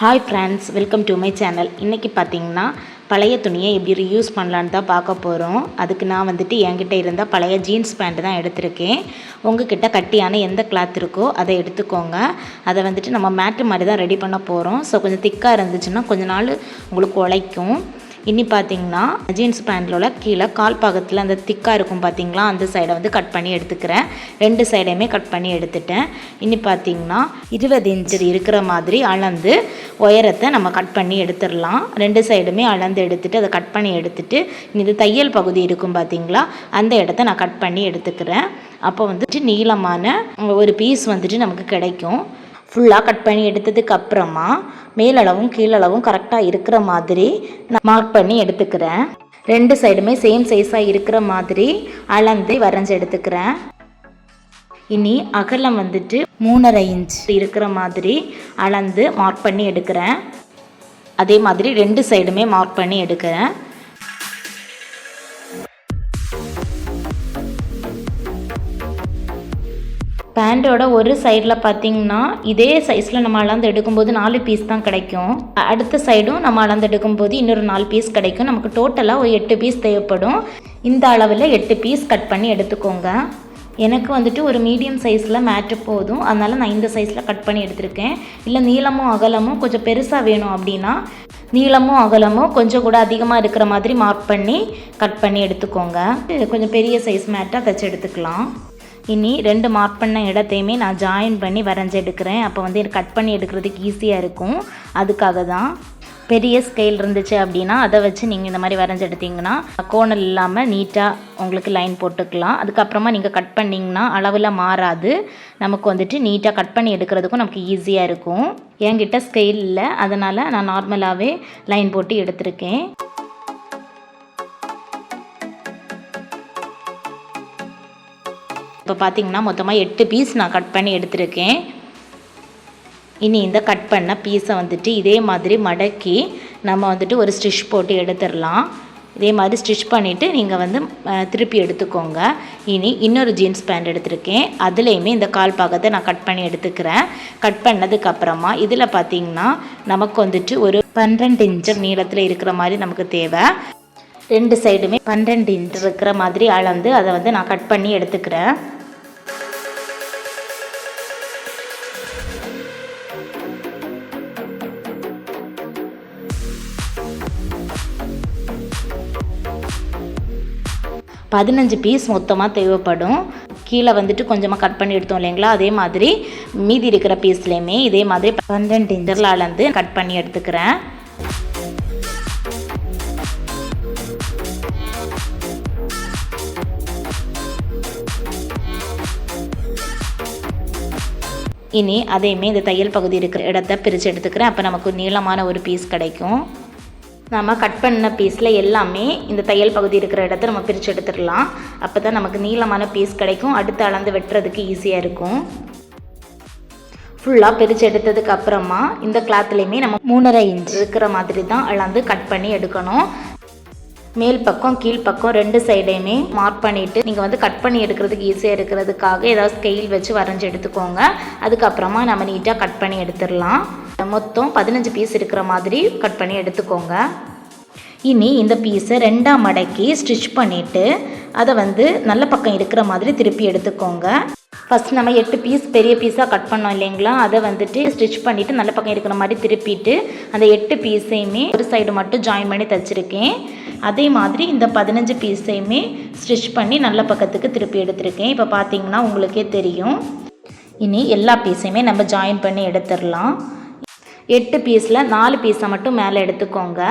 Hi friends welcome to my channel இன்றைக்கி பார்த்தீங்கன்னா பழைய துணியை எப்படி ரியூஸ் பண்ணலான்னு தான் பார்க்க போகிறோம் அதுக்கு நான் வந்துட்டு என்கிட்ட இருந்த பழைய ஜீன்ஸ் பேண்ட் தான் எடுத்திருக்கேன். உங்ககிட்ட கட்டியான எந்த கிளாத் இருக்கோ அதை எடுத்துக்கோங்க. அதை வந்துட்டு நம்ம மேட்டு மாதிரி தான் ரெடி பண்ண போகிறோம் ஸோ கொஞ்சம் திக்காக இருந்துச்சுன்னா கொஞ்ச நாள் உங்களுக்கு உழைக்கும். இனி பார்த்தீங்கன்னா ஜீன்ஸ் பேண்ட்ல கீழே கால் பாகத்தில் அந்த திக்காக இருக்கும் பார்த்தீங்களா அந்த சைடை வந்து கட் பண்ணி எடுத்துக்கிறேன். ரெண்டு சைடையுமே கட் பண்ணி எடுத்துட்டேன். இனி பார்த்தீங்கன்னா இருபது இன்ச்சு இருக்கிற மாதிரி அளந்து உயரத்தை நம்ம கட் பண்ணி எடுத்துடலாம். ரெண்டு சைடுமே அளந்து எடுத்துட்டு அதை கட் பண்ணி எடுத்துட்டு இது தையல் பகுதி இருக்கும் பார்த்தீங்களா அந்த இடத்த நான் கட் பண்ணி எடுத்துக்கிறேன். அப்போ வந்துட்டு நீளமான ஒரு பீஸ் வந்துட்டு நமக்கு கிடைக்கும். ஃபுல்லாக கட் பண்ணி எடுத்ததுக்கு அப்புறமா மேலளவும் கீழளவும் கரெக்டாக இருக்கிற மாதிரி நான் மார்க் பண்ணி எடுத்துக்கிறேன். ரெண்டு சைடுமே சேம் சைஸாக இருக்கிற மாதிரி அளந்து வரைஞ்சி எடுத்துக்கிறேன். இனி அகலம் வந்துட்டு மூணரை இன்ச் இருக்கிற மாதிரி அளந்து மார்க் பண்ணி எடுக்கிறேன். அதே மாதிரி ரெண்டு சைடுமே மார்க் பண்ணி எடுக்கிறேன். பேண்ட்டோட ஒரு சைடில் பார்த்தீங்கன்னா இதே சைஸில் நம்ம அளந்து எடுக்கும்போது நாலு பீஸ் தான் கிடைக்கும். அடுத்த சைடும் நம்ம அளந்து எடுக்கும்போது இன்னொரு நாலு பீஸ் கிடைக்கும். நமக்கு டோட்டலாக ஒரு எட்டு பீஸ் தேவைப்படும். இந்த அளவில் எட்டு பீஸ் கட் பண்ணி எடுத்துக்கோங்க. எனக்கு வந்துட்டு ஒரு மீடியம் சைஸில் மேட்டு போதும். அதனால் நான் இந்த சைஸில் கட் பண்ணி எடுத்திருக்கேன். இல்லை நீளமும் அகலமும் கொஞ்சம் பெருசாக வேணும் அப்படின்னா நீளமும் அகலமும் கொஞ்சம் கூட அதிகமாக இருக்கிற மாதிரி மார்க் பண்ணி கட் பண்ணி எடுத்துக்கோங்க. கொஞ்சம் பெரிய சைஸ் மேட்டாக தைச்சி எடுத்துக்கலாம். இனி ரெண்டு மார்க் பண்ண இடத்தையுமே நான் ஜாயின் பண்ணி வரைஞ்சி எடுக்கிறேன். அப்போ வந்து எனக்கு கட் பண்ணி எடுக்கிறதுக்கு ஈஸியாக இருக்கும். அதுக்காக தான் பெரிய ஸ்கேல் இருந்துச்சு அப்படின்னா அதை வச்சு நீங்கள் இந்த மாதிரி வரைஞ்செடுத்தீங்கன்னா கோணல் இல்லாமல் நீட்டாக உங்களுக்கு லைன் போட்டுக்கலாம். அதுக்கப்புறமா நீங்கள் கட் பண்ணிங்கன்னா அளவில் மாறாது. நமக்கு வந்துட்டு நீட்டாக கட் பண்ணி எடுக்கிறதுக்கும் நமக்கு ஈஸியாக இருக்கும். என்கிட்ட ஸ்கெயில் இல்லை. அதனால் நான் நார்மலாகவே லைன் போட்டு எடுத்திருக்கேன். இப்போ பார்த்தீங்கன்னா மொத்தமாக எட்டு பீஸ் நான் கட் பண்ணி எடுத்திருக்கேன். இனி இந்த கட் பண்ண பீஸை வந்துட்டு இதே மாதிரி மடக்கி நம்ம வந்துட்டு ஒரு ஸ்டிச் போட்டு எடுத்துடலாம். இதே மாதிரி ஸ்டிச் பண்ணிவிட்டு நீங்கள் வந்து திருப்பி எடுத்துக்கோங்க. இனி இன்னொரு ஜீன்ஸ் பேண்ட் எடுத்திருக்கேன். அதுலேயுமே இந்த கால் பாகத்தை நான் கட் பண்ணி எடுத்துக்கிறேன். கட் பண்ணதுக்கப்புறமா இதில் பார்த்தீங்கன்னா நமக்கு வந்துட்டு ஒரு பன்னெண்டு இன்ச்சு நீளத்தில் இருக்கிற மாதிரி நமக்கு தேவை. ரெண்டு சைடுமே பன்னெண்டு இன்ச் இருக்கிற மாதிரி அளந்து அதை வந்து நான் கட் பண்ணி எடுத்துக்கிறேன். பதினஞ்சு பீஸ் மொத்தமாக தேவைப்படும். கீழே வந்துட்டு கொஞ்சமாக கட் பண்ணி எடுத்தோம் இல்லைங்களா? அதே மாதிரி மீதி இருக்கிற பீஸ்லேயுமே இதே மாதிரி பன்னெண்டு இன்டரில் அளந்து கட் பண்ணி எடுத்துக்கிறேன். இனி அதையுமே இந்த தையல் பகுதி இருக்கிற இடத்த பிரித்து எடுத்துக்கிறேன். அப்போ நமக்கு நீளமான ஒரு பீஸ் கிடைக்கும். நம்ம கட் பண்ண பீஸில் எல்லாமே இந்த தையல் பகுதி இருக்கிற இடத்த நம்ம பிரித்து எடுத்துடலாம். அப்போ தான் நமக்கு நீளமான பீஸ் கிடைக்கும். அடுத்து அளந்து வெட்டுறதுக்கு ஈஸியாக இருக்கும். ஃபுல்லாக பிரித்து எடுத்ததுக்கு அப்புறமா இந்த கிளாத்லேயுமே நம்ம மூணரை இன்ச் இருக்கிற மாதிரி தான் அளந்து கட் பண்ணி எடுக்கணும். மேல் பக்கம் கீழ் பக்கம் ரெண்டு சைடையுமே மார்க் பண்ணிவிட்டு நீங்கள் வந்து கட் பண்ணி எடுக்கிறதுக்கு ஈஸியாக இருக்கிறதுக்காக ஏதாவது ஸ்கெயில் வச்சு வரைஞ்சி எடுத்துக்கோங்க. அதுக்கப்புறமா நம்ம நீட்டாக கட் பண்ணி எடுத்துடலாம். மொத்தம் பதினஞ்சு பீஸ் இருக்கிற மாதிரி கட் பண்ணி எடுத்துக்கோங்க. இனி இந்த பீஸை ரெண்டாக மடக்கி ஸ்டிச் பண்ணிவிட்டு அதை வந்து நல்ல பக்கம் இருக்கிற மாதிரி திருப்பி எடுத்துக்கோங்க. ஃபஸ்ட் நம்ம எட்டு பீஸ் பெரிய பீஸாக கட் பண்ணோம் இல்லைங்களா? அதை வந்துட்டு ஸ்டிச் பண்ணிவிட்டு நல்ல பக்கம் இருக்கிற மாதிரி திருப்பிட்டு அந்த எட்டு பீஸையுமே ஒரு சைடு மட்டும் ஜாயின் பண்ணி தைச்சிருக்கேன். அதே மாதிரி இந்த பதினஞ்சு பீஸையுமே ஸ்டிச் பண்ணி நல்ல பக்கத்துக்கு திருப்பி எடுத்திருக்கேன். இப்போ பார்த்தீங்கன்னா உங்களுக்கே தெரியும். இனி எல்லா பீஸையுமே நம்ம ஜாயின் பண்ணி எடுத்துடலாம். எட்டு பீஸில் நாலு பீஸை மட்டும் மேலே எடுத்துக்கோங்க.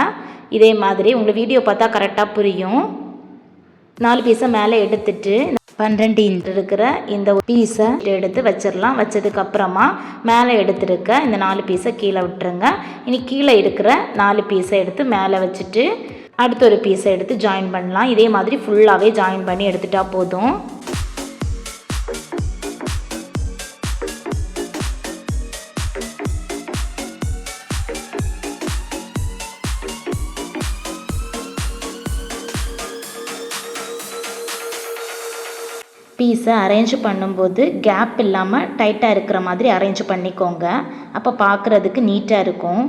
இதே மாதிரி உங்களுக்கு வீடியோ பார்த்தா கரெக்டாக புரியும். நாலு பீஸை மேலே எடுத்துட்டு பன்னெண்டு இன்ட்டு இருக்கிற இந்த பீஸை எடுத்து வச்சிடலாம். வச்சதுக்கப்புறமா மேலே எடுத்துருக்க இந்த நாலு பீஸை கீழே விட்டுருங்க. இனி கீழே இருக்கிற நாலு பீஸை எடுத்து மேலே வச்சுட்டு அடுத்த ஒரு பீஸை எடுத்து ஜாயின் பண்ணலாம். இதே மாதிரி ஃபுல்லாகவே ஜாயின் பண்ணி எடுத்துட்டா போதும். பீஸை அரேஞ்ச் பண்ணும்போது கேப் இல்லாமல் டைட்டாக இருக்கிற மாதிரி அரேஞ்ச் பண்ணிக்கோங்க. அப்போ பார்க்குறதுக்கு நீட்டாக இருக்கும்.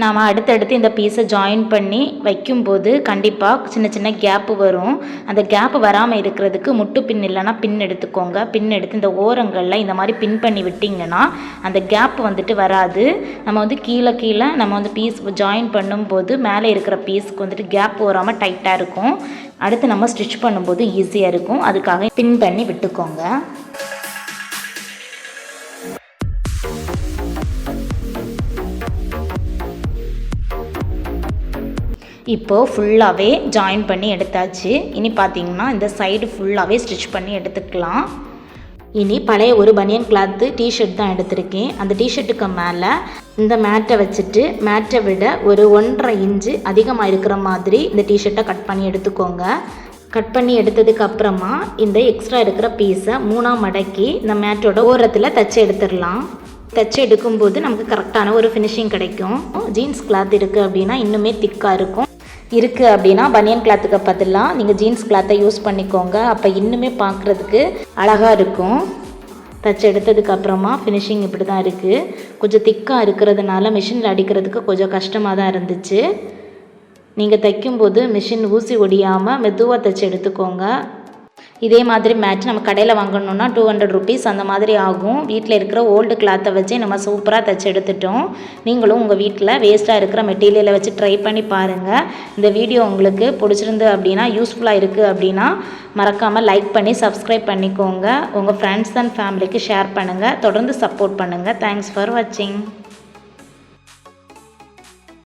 நாம் அடுத்தடுத்து இந்த பீஸை ஜாயின் பண்ணி வைக்கும்போது கண்டிப்பாக சின்ன சின்ன கேப்பு வரும். அந்த கேப்பு வராமல் இருக்கிறதுக்கு முட்டு பின் இல்லைன்னா பின் எடுத்துக்கோங்க. பின் எடுத்து இந்த ஓரங்களில் இந்த மாதிரி பின் பண்ணி விட்டிங்கன்னா அந்த கேப் வந்துட்டு வராது. நம்ம வந்து கீழே கீழே நம்ம வந்து பீஸ் ஜாயின் பண்ணும்போது மேலே இருக்கிற பீஸ்க்கு வந்துட்டு கேப் வராமல் டைட்டாக இருக்கும். அடுத்து நம்ம ஸ்டிச் பண்ணும்போது ஈஸியாக இருக்கும். அதுக்காக பின் பண்ணி விட்டுக்கோங்க. இப்போது ஃபுல்லாகவே ஜாயின் பண்ணி எடுத்தாச்சு. இனி பார்த்தீங்கன்னா இந்த சைடு ஃபுல்லாகவே ஸ்டிச் பண்ணி எடுத்துக்கலாம். இனி பழைய ஒரு பனியன் கிளாத்து டிஷர்ட் தான் எடுத்திருக்கேன். அந்த டிஷர்ட்டுக்கு மேலே இந்த மேட்டை வச்சுட்டு மேட்டை விட ஒரு ஒன்றரை இன்ச்சு அதிகமாக இருக்கிற மாதிரி இந்த டிஷர்ட்டை கட் பண்ணி எடுத்துக்கோங்க. கட் பண்ணி எடுத்ததுக்கு அப்புறமா இந்த எக்ஸ்ட்ரா இருக்கிற பீஸை மூணாக மடக்கி இந்த மேட்டோட ஓரத்தில் தச்சு எடுத்துடலாம். தச்சு எடுக்கும்போது நமக்கு கரெக்டான ஒரு ஃபினிஷிங் கிடைக்கும். ஜீன்ஸ் கிளாத் இருக்குது அப்படின்னா இன்னுமே திக்காக இருக்கும். இருக்குது அப்படின்னா பனியன் கிளாத்துக்கு பதிலாக நீங்கள் ஜீன்ஸ் கிளாத்தை யூஸ் பண்ணிக்கோங்க. அப்போ இன்னுமே பார்க்குறதுக்கு அழகாக இருக்கும். தச்சு எடுத்ததுக்கப்புறமா ஃபினிஷிங் இப்படி தான் இருக்குது கொஞ்சம் திக்காக இருக்கிறதுனால மிஷினில் அடிக்கிறதுக்கு கொஞ்சம் கஷ்டமாக தான் இருந்துச்சு. நீங்கள் தைக்கும்போது மிஷின் ஊசி ஒடியாமல் மெதுவாக தைச்சு எடுத்துக்கோங்க. இதே மாதிரி மேட்ச் நம்ம கடையில் வாங்கணுன்னா டூ ஹண்ட்ரட் ருபீஸ் அந்த மாதிரி ஆகும். வீட்டில் இருக்கிற ஓல்டு கிளாத்தை வச்சு நம்ம சூப்பராக தைச்சு எடுத்துட்டோம். நீங்களும் உங்கள் வீட்டில் வேஸ்ட்டாக இருக்கிற மெட்டீரியலை வச்சு ட்ரை பண்ணி பாருங்கள் இந்த வீடியோ உங்களுக்கு பிடிச்சிருந்து அப்படின்னா யூஸ்ஃபுல்லாக இருக்குது அப்படின்னா மறக்காமல் லைக் பண்ணி சப்ஸ்கிரைப் பண்ணிக்கோங்க. உங்கள் ஃப்ரெண்ட்ஸ் அண்ட் ஃபேமிலிக்கு ஷேர் பண்ணுங்கள் தொடர்ந்து சப்போர்ட் பண்ணுங்கள் தேங்க்ஸ் ஃபார் வாட்சிங்